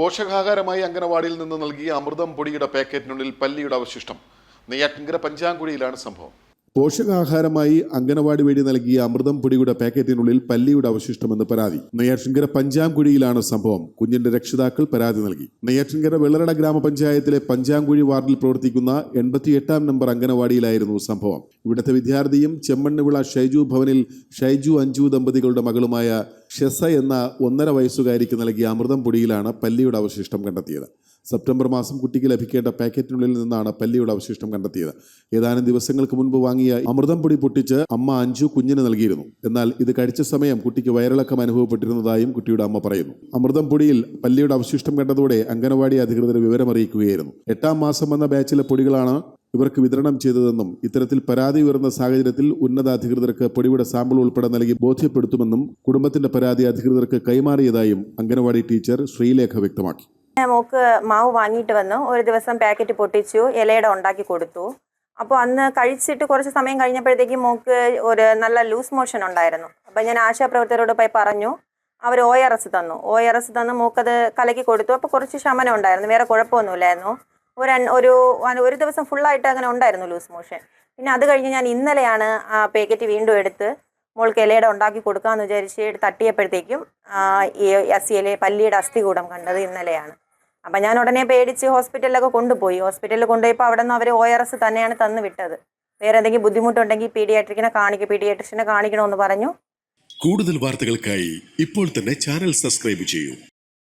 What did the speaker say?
പോഷകാഹാരമായി അംഗനവാടിയിൽ നിന്ന് നൽകിയ അമൃതം പൊടിയുടെ പാക്കറ്റിനുള്ളിൽ പല്ലിയുടെ അവശിഷ്ടം. നെയ്യാറ്റിൻകര പഞ്ചാങ്കുഴിയിലാണ് സംഭവം. പോഷകാഹാരമായി അംഗനവാടി വഴി നൽകിയ അമൃതം പൊടിയുടെ പാക്കറ്റിനുള്ളിൽ പല്ലിയുടെ അവശിഷ്ടമെന്ന് പരാതി. നെയ്യാറ്റിൻകര പഞ്ചാംകുഴിയിലാണ് സംഭവം. കുഞ്ഞിന്റെ രക്ഷിതാക്കൾ പരാതി നൽകി. നെയ്യാറ്റിൻകര വെള്ളറട ഗ്രാമപഞ്ചായത്തിലെ പഞ്ചാംകുഴി വാർഡിൽ പ്രവർത്തിക്കുന്ന എൺപത്തിയെട്ടാം നമ്പർ അംഗനവാടിയിലായിരുന്നു സംഭവം. ഇവിടുത്തെ വിദ്യാർത്ഥിയും ചെമ്മണ്ണുവിള ഷൈജു ഭവനിൽ ഷൈജു അഞ്ജു ദമ്പതികളുടെ മകളുമായ ഷെസ എന്ന ഒന്നര വയസ്സുകാരിക്ക് നൽകിയ അമൃതം പൊടിയിലാണ് പല്ലിയുടെ അവശിഷ്ടം കണ്ടെത്തിയത്. സെപ്റ്റംബർ മാസം കുട്ടിക്ക് ലഭിക്കേണ്ട പാക്കറ്റിനുള്ളിൽ നിന്നാണ് പല്ലിയുടെ അവശിഷ്ടം കണ്ടെത്തിയത്. ഏതാനും ദിവസങ്ങൾക്ക് മുൻപ് വാങ്ങിയ അമൃതം പൊടി പൊട്ടിച്ച് അമ്മ അഞ്ചു കുഞ്ഞിന് നൽകിയിരുന്നു. എന്നാൽ ഇത് കഴിച്ച സമയം കുട്ടിക്ക് വയറിളക്കം അനുഭവപ്പെട്ടിരുന്നതായും കുട്ടിയുടെ അമ്മ പറയുന്നു. അമൃതം പൊടിയിൽ പല്ലിയുടെ അവശിഷ്ടം കണ്ടതോടെ അംഗനവാടി അധികൃതർ വിവരമറിയിക്കുകയായിരുന്നു. എട്ടാം മാസം വന്ന ബാച്ചിലെ പൊടികളാണ് ഇവർക്ക് വിതരണം ചെയ്തതെന്നും ഇത്തരത്തിൽ പരാതി ഉയർന്ന സാഹചര്യത്തിൽ ഉന്നതാധികൃതർക്ക് പൊടിയുടെ സാമ്പിൾ ഉൾപ്പെടെ നൽകി ബോധ്യപ്പെടുത്തുമെന്നും കുടുംബത്തിന്റെ പരാതി അധികൃതർക്ക് കൈമാറിയതായും അംഗനവാടി ടീച്ചർ ശ്രീലേഖ വ്യക്തമാക്കി. മോക്ക് മാവ് വാങ്ങിയിട്ട് വന്നു. ഒരു ദിവസം പാക്കറ്റ് പൊട്ടിച്ചു ഇലയുടെ ഉണ്ടാക്കി കൊടുത്തു. അപ്പോൾ അന്ന് കഴിച്ചിട്ട് കുറച്ച് സമയം കഴിഞ്ഞപ്പോഴത്തേക്കും മോക്ക് ഒരു നല്ല ലൂസ് മോഷൻ ഉണ്ടായിരുന്നു. അപ്പോൾ ഞാൻ ആശാപ്രവർത്തകരോട് പോയി പറഞ്ഞു. അവർ ഒ ആർ എസ് തന്നു. ഒ ആർ എസ് തന്ന് മോക്കത് കലക്കി കൊടുത്തു. അപ്പോൾ കുറച്ച് ശമനം ഉണ്ടായിരുന്നു. വേറെ കുഴപ്പമൊന്നുമില്ലായിരുന്നു. ഒരു ഒരു ഒരു ദിവസം ഫുള്ളായിട്ട് അങ്ങനെ ഉണ്ടായിരുന്നു ലൂസ് മോഷൻ. പിന്നെ അത് കഴിഞ്ഞ് ഞാൻ ഇന്നലെയാണ് ആ പാക്കറ്റ് വീണ്ടും എടുത്ത് മോൾക്ക് ഇലയുടെ ഉണ്ടാക്കി കൊടുക്കാമെന്ന് വിചാരിച്ച് തട്ടിയപ്പോഴത്തേക്കും ഈ ഇല പല്ലിയുടെ അസ്ഥികൂടം കണ്ടത് ഇന്നലെയാണ്. അപ്പം ഞാൻ ഉടനെ പേടിച്ച് ഹോസ്പിറ്റലിലൊക്കെ കൊണ്ടുപോയി. ഹോസ്പിറ്റലിൽ കൊണ്ടുപോയപ്പോൾ അവിടെ നിന്ന് അവർ ഒ ആർ എസ് തന്നെയാണ് തന്നു വിട്ടത്. വേറെ എന്തെങ്കിലും ബുദ്ധിമുട്ടുണ്ടെങ്കിൽ പീഡിയാട്രിക്കിനെ കാണിക്കും പീഡിയാട്രിഷനെ കാണിക്കണമെന്ന് പറഞ്ഞു. കൂടുതൽ വാർത്തകൾക്കായി ഇപ്പോൾ തന്നെ ചാനൽ സബ്സ്ക്രൈബ് ചെയ്യൂ.